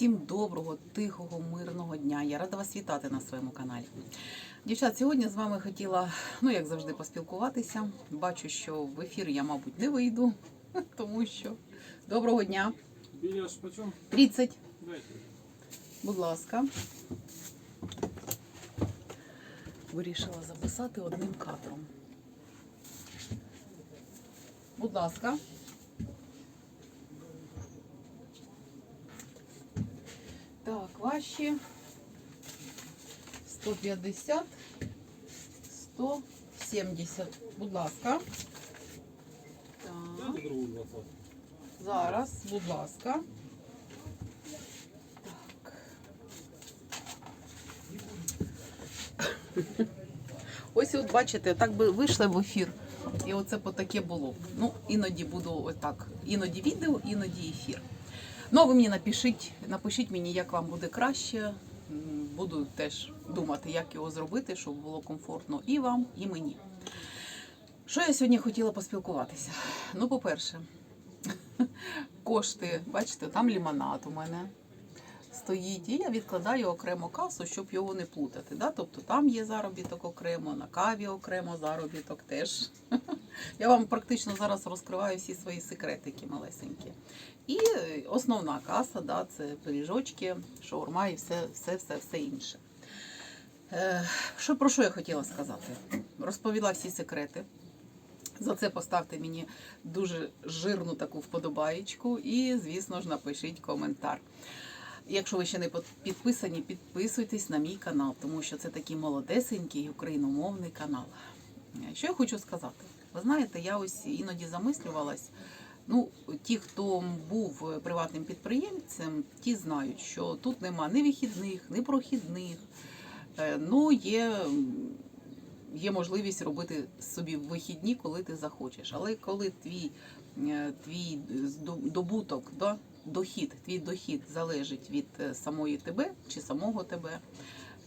Всім доброго, тихого, мирного дня. Я рада вас вітати на своєму каналі. Дівчат, сьогодні з вами хотіла, ну як завжди, поспілкуватися. Бачу, що в ефір я, мабуть, не вийду, тому що доброго дня. Берешь почем? 30, будь ласка. Вирішила записати одним кадром. Будь ласка. Так, ваші 150, 170. Будь ласка. Так, зараз, будь ласка. Так. Ось от бачите, так би вийшли в ефір. І оце по таке було. Ну, іноді буду отак. Іноді відео, іноді ефір. Ну, а ви мені напишіть, напишіть мені, як вам буде краще. Буду теж думати, як його зробити, щоб було комфортно і вам, і мені. Що я сьогодні хотіла поспілкуватися? Ну, по-перше, кошти, бачите, там лімонад у мене стоїть, і я відкладаю окремо касу, щоб його не плутати. Да? Тобто там є заробіток окремо, на каві окремо заробіток теж. Я вам практично зараз розкриваю всі свої секретики малесенькі. І основна каса, да, це пиріжочки, шаурма і все, все, все, все інше. Е, що, про що я хотіла сказати? Розповіла всі секрети. За це поставте мені дуже жирну таку вподобаєчку і, звісно ж, напишіть коментар. Якщо ви ще не підписані, підписуйтесь на мій канал, тому що це такий молодесенький україномовний канал. Е, Що я хочу сказати? Ви знаєте, я ось іноді замислювалась. Ну, ті, хто був приватним підприємцем, ті знають, що тут нема ні вихідних, ні прохідних. Е, Ну, є, є можливість робити собі вихідні, коли ти захочеш. Але коли твій, е, твій добуток, да, дохід, твій дохід залежить від е, самої тебе чи самого тебе,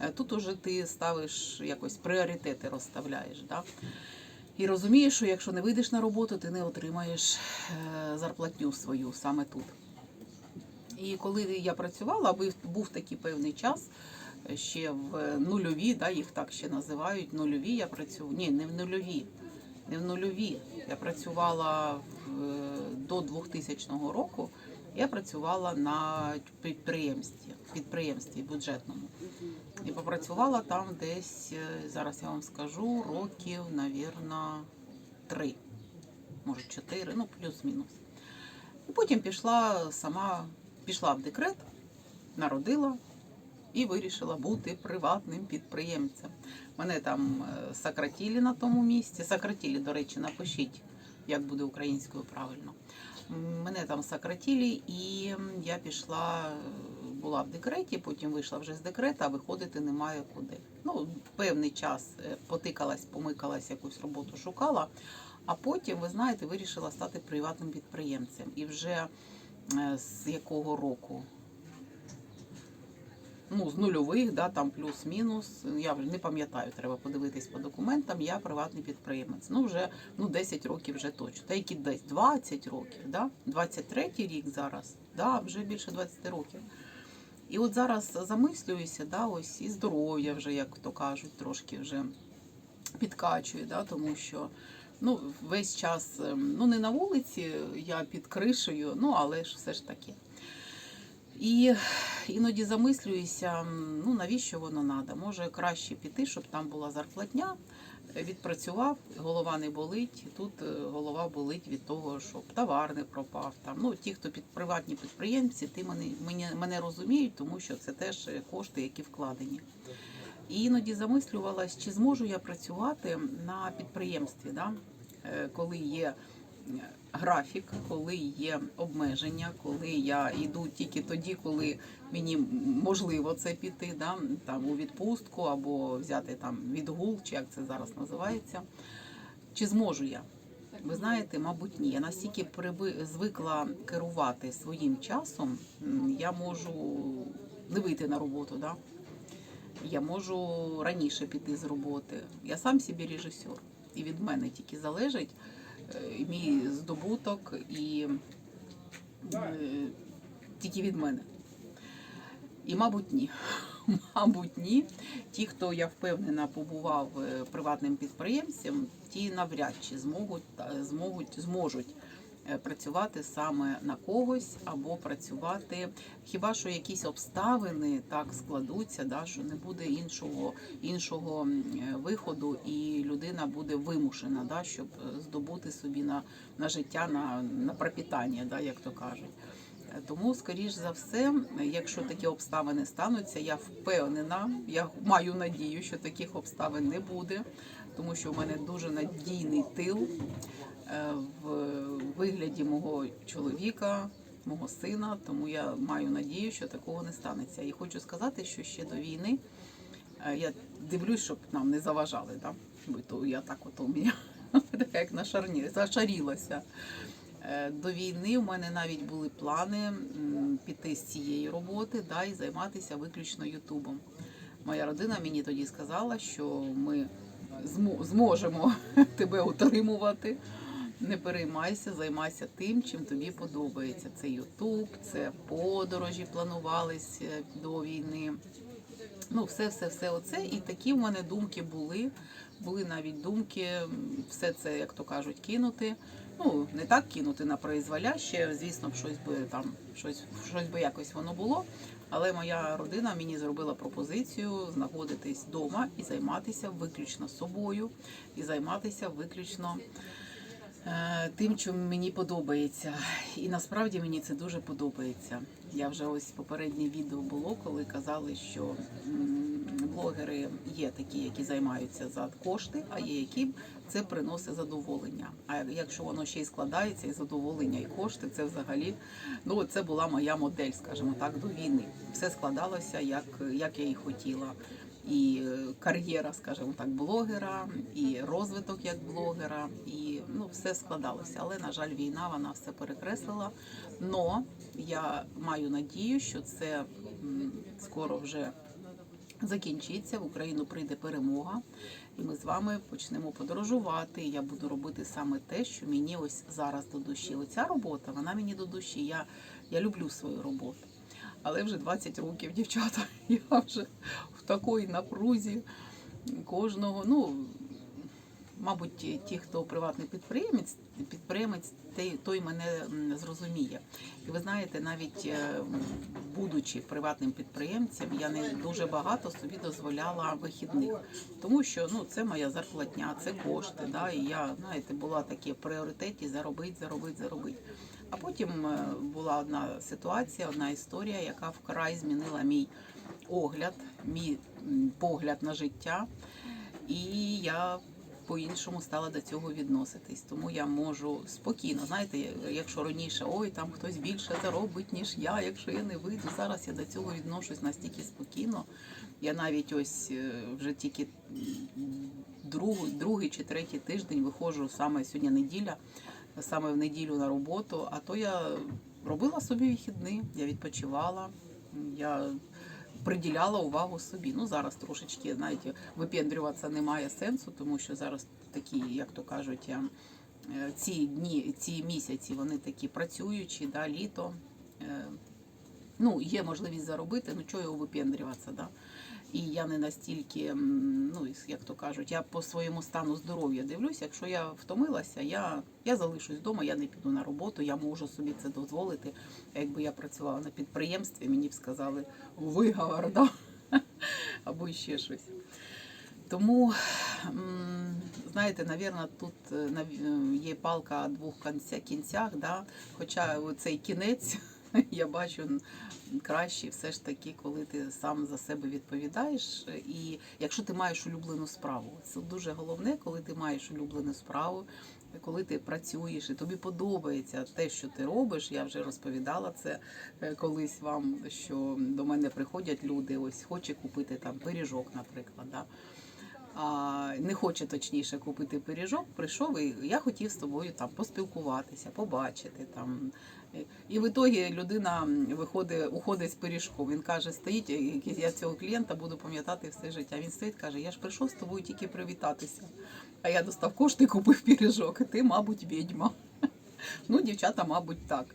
е, тут уже ти ставиш якось пріоритети розставляєш. Да? І розумієш, що якщо не вийдеш на роботу, ти не отримаєш е, зарплатню свою саме тут. І коли я працювала, був- такий певний час, е, ще в нульові, да, їх так ще називають, нульові я працювала. Ні, не в нульові. Не в нульові. Я працювала в, е, до 2000 року. Я працювала на підприємстві, підприємстві бюджетному. І попрацювала там десь, е, зараз я вам скажу, років, навірно, три, може чотири, ну плюс-мінус. І потім пішла сама, пішла в декрет, народила і вирішила бути приватним підприємцем. Мене там е, сократили на тому місці. Сократили, до речі, напишіть, як буде українською правильно. Мене там сократили, і я пішла, е, була в декреті, потім вийшла вже з декрета, а виходити немає куди. Ну, певний час е, потикалась, помикалась, якусь роботу шукала, а потім, ви знаєте, вирішила стати приватним підприємцем. І вже е, з якого року? Ну, з нульових, да, там плюс-мінус. Я вже не пам'ятаю, треба подивитись по документам. Я приватний підприємець. Ну, вже ну, 10 років вже точно. Та які десь 20 років, да? 23 рік зараз, да, вже більше 20 років. І от зараз замислююся, да, ось і здоров'я вже, як то кажуть, трошки вже підкачує, да, тому що ну, весь час, ем, ну не на вулиці, я під кришею, ну але ж все ж таки. І іноді замислююся, ну навіщо воно треба? Може краще піти, щоб там була зарплатня. Е, Відпрацював, голова не болить. Тут е, голова болить від того, щоб товар не пропав. Там ну ті, хто під приватні підприємці, ти мене мене, мене розуміють, тому що це теж е, кошти, які вкладені. І іноді замислювалась, чи зможу я працювати на підприємстві, да? Коли є графік, коли є обмеження, коли я йду тільки тоді, коли мені можливо це піти, да? там у відпустку або взяти там відгул, чи як це зараз називається. Чи зможу я? Ви знаєте, мабуть, ні. Я настільки звикла керувати своїм часом, я можу не вийти на роботу. Да? Я можу раніше піти з роботи. Я сам собі режисер. І від мене тільки залежить мій здобуток і е, тільки від мене. І, мабуть, ні. Мабуть, ні. Ті, хто я впевнена побував е, приватним підприємцем, ті навряд чи зможуть, зможуть, е, працювати саме на когось або працювати. Хіба що якісь обставини так складуться, да, що не буде іншого, іншого е, виходу, і людина буде вимушена, да, щоб е, здобути собі на, на життя, на, на пропітання, да, як то кажуть. Е, Тому, скоріш за все, якщо такі обставини стануться, я впевнена, я маю надію, що таких обставин не буде, тому що в мене дуже надійний тил е, в вигляді мого чоловіка, мого сина. Тому я маю надію, що такого не станеться. І хочу сказати, що ще до війни е, я дивлюсь, щоб нам не заважали. Да? Бо то я так от у мене як на шарні, зашарілася. Е, До війни у мене навіть були плани піти з цієї роботи да, і займатися виключно Ютубом. Моя родина мені тоді сказала, що ми змо- зможемо тебе утримувати. Не переймайся, займайся тим, чим тобі подобається. Це Ютуб, це подорожі планувались е, до війни. Ну, все, все, все оце. І такі в мене думки були. Були навіть думки, все це, як то кажуть, кинути. Ну, не так кинути на произволяще, звісно, б щось би там, щось, щось би якось воно було. Але моя родина мені зробила пропозицію знаходитись вдома і займатися виключно собою, і займатися виключно тим, що мені подобається. І насправді мені це дуже подобається. Я вже ось попереднє відео було, коли казали, що блогери є такі, які займаються за кошти, а є які це приносить задоволення. А якщо воно ще й складається, і задоволення, і кошти, це взагалі ну це була моя модель, скажімо так, до війни. Все складалося як, як я і хотіла. І е, кар'єра, скажімо так, блогера, і розвиток як блогера, і ну все складалося. Але на жаль, війна вона все перекреслила. Но я маю надію, що це скоро вже закінчиться. В Україну прийде перемога, і ми з вами почнемо подорожувати. Я буду робити саме те, що мені ось зараз до душі. Оця робота, вона мені до душі. Я, я люблю свою роботу. Але вже 20 років, дівчата, я вже такій напрузі кожного. Ну, мабуть, ті- хто приватний підприємець, підприємець, той, мене зрозуміє. І ви знаєте, навіть е, будучи приватним підприємцем, я не дуже багато собі дозволяла вихідних, тому що ну це моя зарплатня, це кошти. Да, і я знаєте, була такі пріоритеті заробити, заробити, заробити. А потім е, була одна ситуація, одна історія, яка вкрай змінила мій огляд, мій погляд на життя. І я по-іншому стала до цього відноситись. Тому я можу спокійно, знаєте, якщо раніше ой, там хтось більше заробить, ніж я, якщо я не вийду. Зараз я до цього відношусь настільки спокійно. Я навіть ось е, вже тільки другий, другий чи третій тиждень виходжу саме сьогодні неділя, саме в неділю на роботу. А то я робила собі вихідні, я відпочивала. Я приділяла увагу собі. Ну зараз трошечки, знаєте, випендрюватися немає сенсу, тому що зараз такі, як то кажуть, е, ці дні, ці місяці вони такі працюючі, да, літо. Е, Ну, є можливість заробити, ну чого його випендрюватися, да? І я не настільки, ну як то кажуть, я по своєму стану здоров'я дивлюся. Якщо я втомилася, я, я залишусь вдома, я не піду на роботу, я можу собі це дозволити. Якби я працювала на підприємстві, мені б сказали виговор, да? або ще щось. Тому, знаєте, навірно, тут е, е, є палка двох кінцях, да? хоча цей кінець я бачу краще все ж таки, коли ти сам за себе відповідаєш. І якщо ти маєш улюблену справу, це дуже головне, коли ти маєш улюблену справу, коли ти працюєш і тобі подобається те, що ти робиш. Я вже розповідала це е, колись вам, що до мене приходять люди, ось хоче купити там пиріжок, наприклад. Да? Не хоче точніше купити пиріжок, прийшов і я хотів з тобою там поспілкуватися, побачити там. І в ітогі людина виходить, уходить з пиріжком. Він каже, стоїть, я цього клієнта буду пам'ятати все життя. Він стоїть, каже, я ж прийшов з тобою тільки привітатися. А я достав кошти купив пиріжок. Ти, мабуть, відьма. Ну, дівчата, мабуть, так.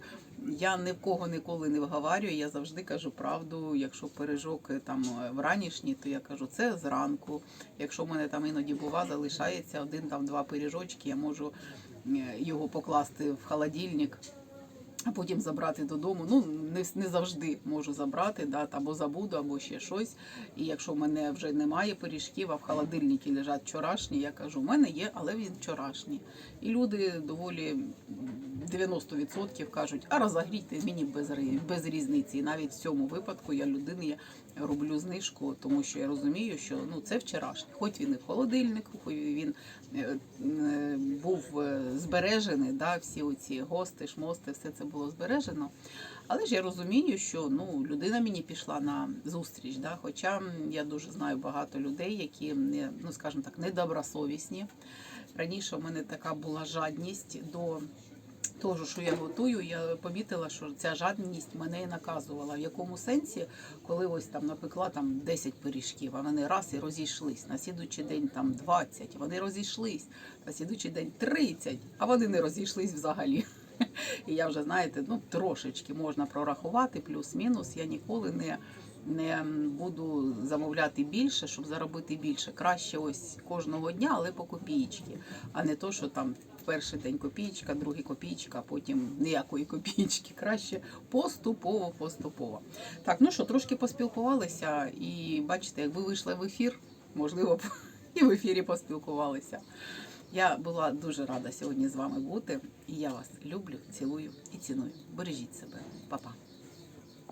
Я ні в кого ніколи не вговарюю, я завжди кажу правду. Якщо пиріжок е, там е, вранішній, то я кажу, це зранку. Якщо в мене там іноді бува, залишається один там два пиріжочки, я можу е, його покласти в холодильник. А потім забрати додому. Ну не, не завжди можу забрати, да, або забуду, або ще щось. І якщо в мене вже немає пиріжків, а в холодильнику лежать вчорашні, я кажу, в мене є, але він вчорашній. І люди доволі 90% кажуть, а розогрійте мені без, без різниці. І навіть в цьому випадку я людині роблю знижку, тому що я розумію, що ну це вчорашній. Хоч він і в холодильнику, хоч він е, е, був е, збережений, да, всі оці гости, шмости, все це було збережено. Але ж я розумію, що ну, людина мені пішла на зустріч. Да? Хоча я дуже знаю багато людей, які не, ну, скажімо так, недобросовісні. Раніше в мене така була жадність до того, що я готую, я помітила, що ця жадність мене і наказувала. В якому сенсі, коли ось там напекла там 10 пиріжків, а вони раз і розійшлись. На слідуючий день там 20, вони розійшлись, на слідуючий день 30, а вони не розійшлись взагалі. І я вже, знаєте, ну трошечки можна прорахувати, плюс-мінус. Я ніколи не, не буду замовляти більше, щоб заробити більше. Краще ось кожного дня, але по копієчки, а не то, що там перший день копійка, другий копійка, а потім ніякої копійки. Краще поступово, поступово. Так, ну що, трошки поспілкувалися, і бачите, як ви вийшли в ефір, можливо, б і в ефірі поспілкувалися. Я була дуже рада сьогодні з вами бути, і я вас люблю, цілую і ціную. Бережіть себе, Па-па.